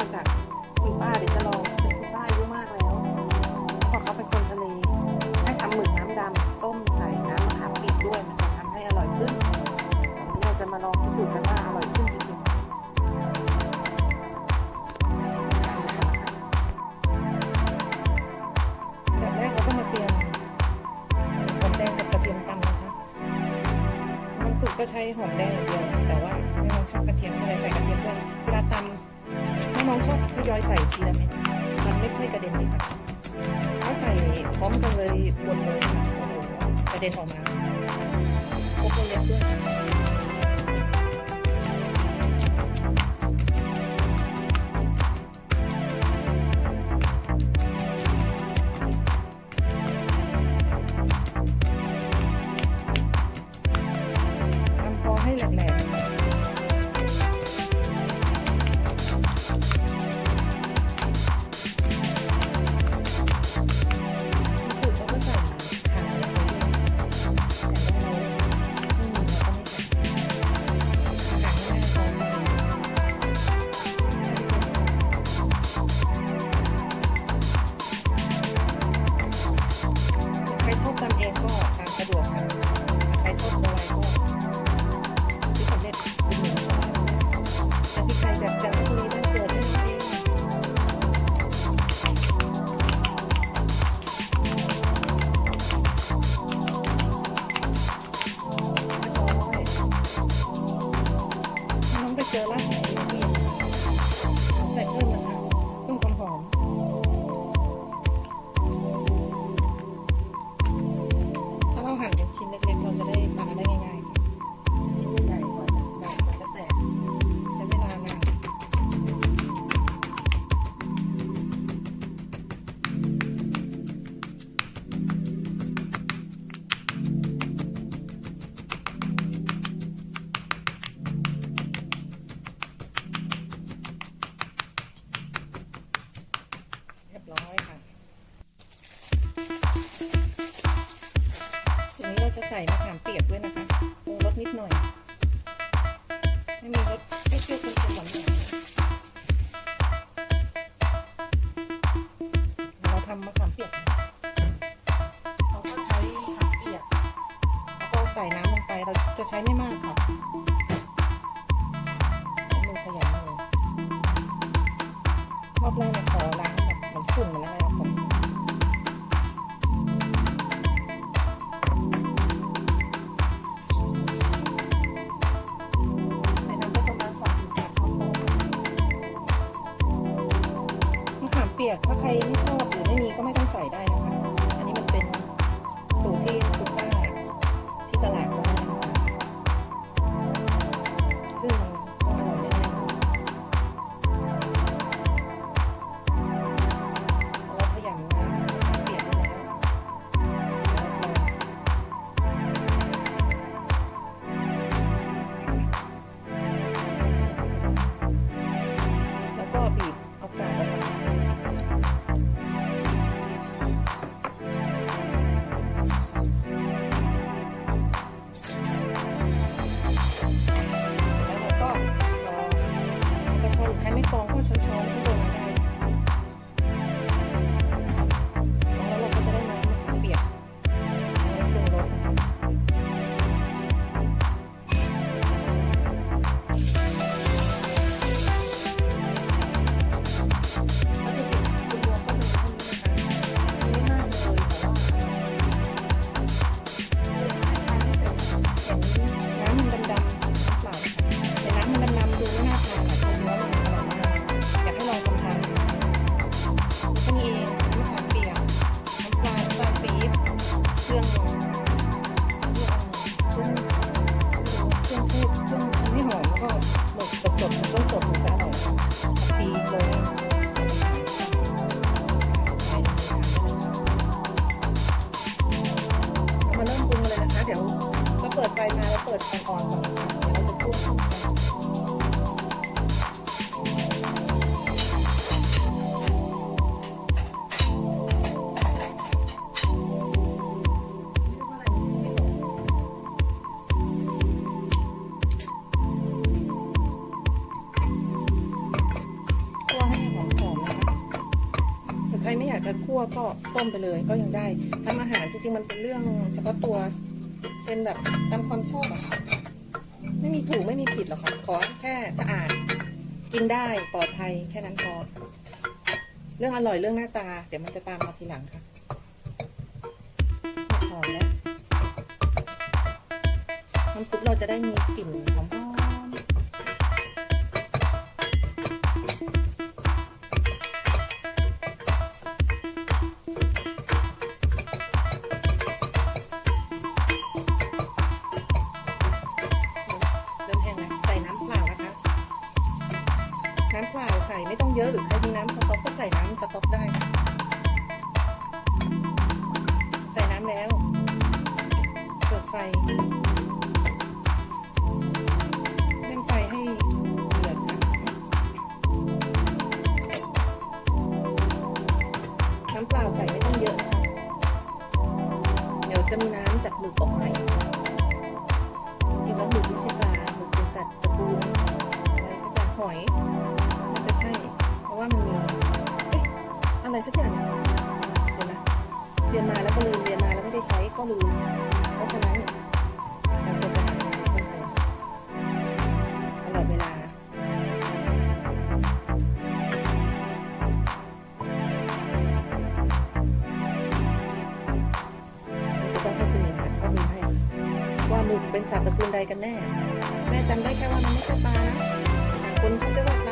มาจากคุณป้าเดี๋ยวจะลองเป็นคุณป้าอายุมากแล้วเขาบอเขาเป็นคนทะเลให้ทำหมึกน้ำดำต้มใส่น้ำมะขามปีกด้วยมันจะทำให้อร่อยขึ้นวันนี้เราจะมาลองพิสูจน์กันว่าอร่อยขึ้นจริงๆแบบแรกเราก็มาเตรียมหอมแดงกับกระเทียมตำนะคะน้ำซุปก็ใช้หอมแดงอย่างเดียวแต่ว่าไม่น้องชอบกระเทียมก็เลยใส่กระเทียมด้วย น้องชอบทยอยใส่ทีละเม็ดมันไม่ค่อยกระเด็นเลยค่ะถ้าใส่พร้อมกันเลยบนเลยค่ะโอ้โหกระเด็นออกมา ทำมะขามเปียกเราก็ใช้มะขามเปียกแล้วก็ใส่น้ำลงไปเราจะใช้ไม่มากค่ะมือขยันเลยรอบแรกเนี่ยขอล้างแบบเหมือนฝุ่นเหมือนอะไรอะผมใส่น้ำไปประมาณสองถึงสามะขามเปียกถ้าใครไม่ชอบ ก็ต้มไปเลยก็ยังได้ทำอาหารจริงๆมันเป็นเรื่องเฉพาะตัว เป็นแบบตามความชอบอะค่ะไม่มีถูกไม่มีผิดหรอกค่ะขอแค่สะอาด กินได้ปลอดภัยแค่นั้นพอเรื่องอร่อยเรื่องหน้าตา เดี๋ยวมันจะตามมาทีหลังค่ะหอมแล้วน้ำซุปเราจะได้มีกลิ่นหอม เยอะหรือใครมีน้ำสต๊อกก็ใส่น้ำสต๊อกได้ค่ะใส่น้ำแล้วเปิดไฟเร่งไฟให้เดือดค่ะน้ำเปล่าใส่ไม่ต้องเยอะนะคะเดี๋ยวจะมีน้ำจากหมึกออกมาจริงๆแล้วหมึกไม่ใช่ปลาหมึกเป็นสัตว์ตระกูลอะไรสักอย่างหอย อะไรสักอย่างเนี่ยเดี๋ยวนะเรียนมาแล้วก็ลืมเรียนมาแล้วไม่ได้ใช้ก็ลืมเพราะฉะนั้นเราควรจะหาเพิ่มเติมตลอดเวลาจะต้องให้คุณหญิงหาข้อมูลให้ว่าหมึกเป็นสัตว์ตระกูลใดกันแน่ แม่จำได้แค่ว่ามันไม่ใช่ปลานะคนชอบเรียกว่าปลา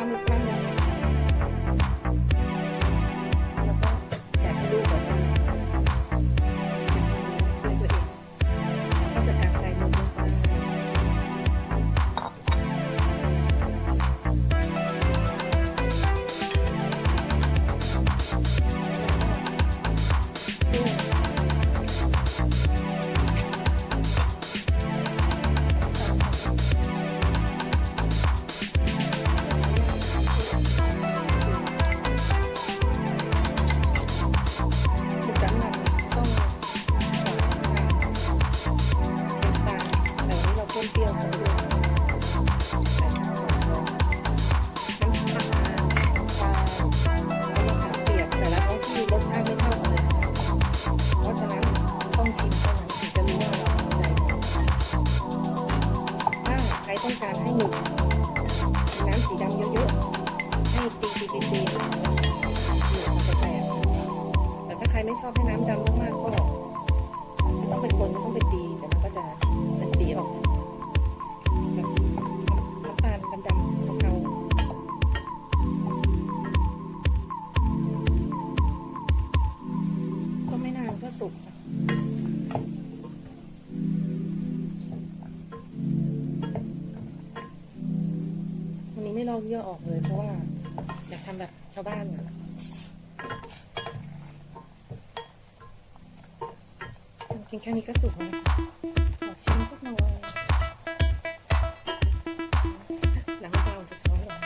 ปียกแต่ละท้องที่รสชาติไม่เท่ากันเลยเพราะฉะนั้นต้องชิมเท่ากันถึงจะรู้ว่าเราพอใจไหมถ้าใครต้องการให้หมึกน้ำสีดำเยอะๆ ให้ตีตีตีตีหมึกมันจะแตกแต่ถ้าใครไม่ชอบให้น้ำดำมากๆก็ไม่ต้องไปคนไม่ต้องไปตี อกเยื่อกเลยเพราะว่าอยากทำแบบชาวบ้านอะกินแค่นี้ก็สุกแล้วขอชิมสักหน่อยหน้ำเปล่าจากช้อนเลย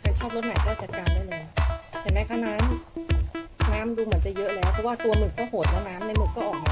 ใครชอบรสไหนก็จัดการได้เลย เห็นไหมคะน้ำน้ำดูเหมือนจะเยอะแล้ว เพราะว่าตัวหมึกก็โหดแล้วน้ำในหมึกก็ออก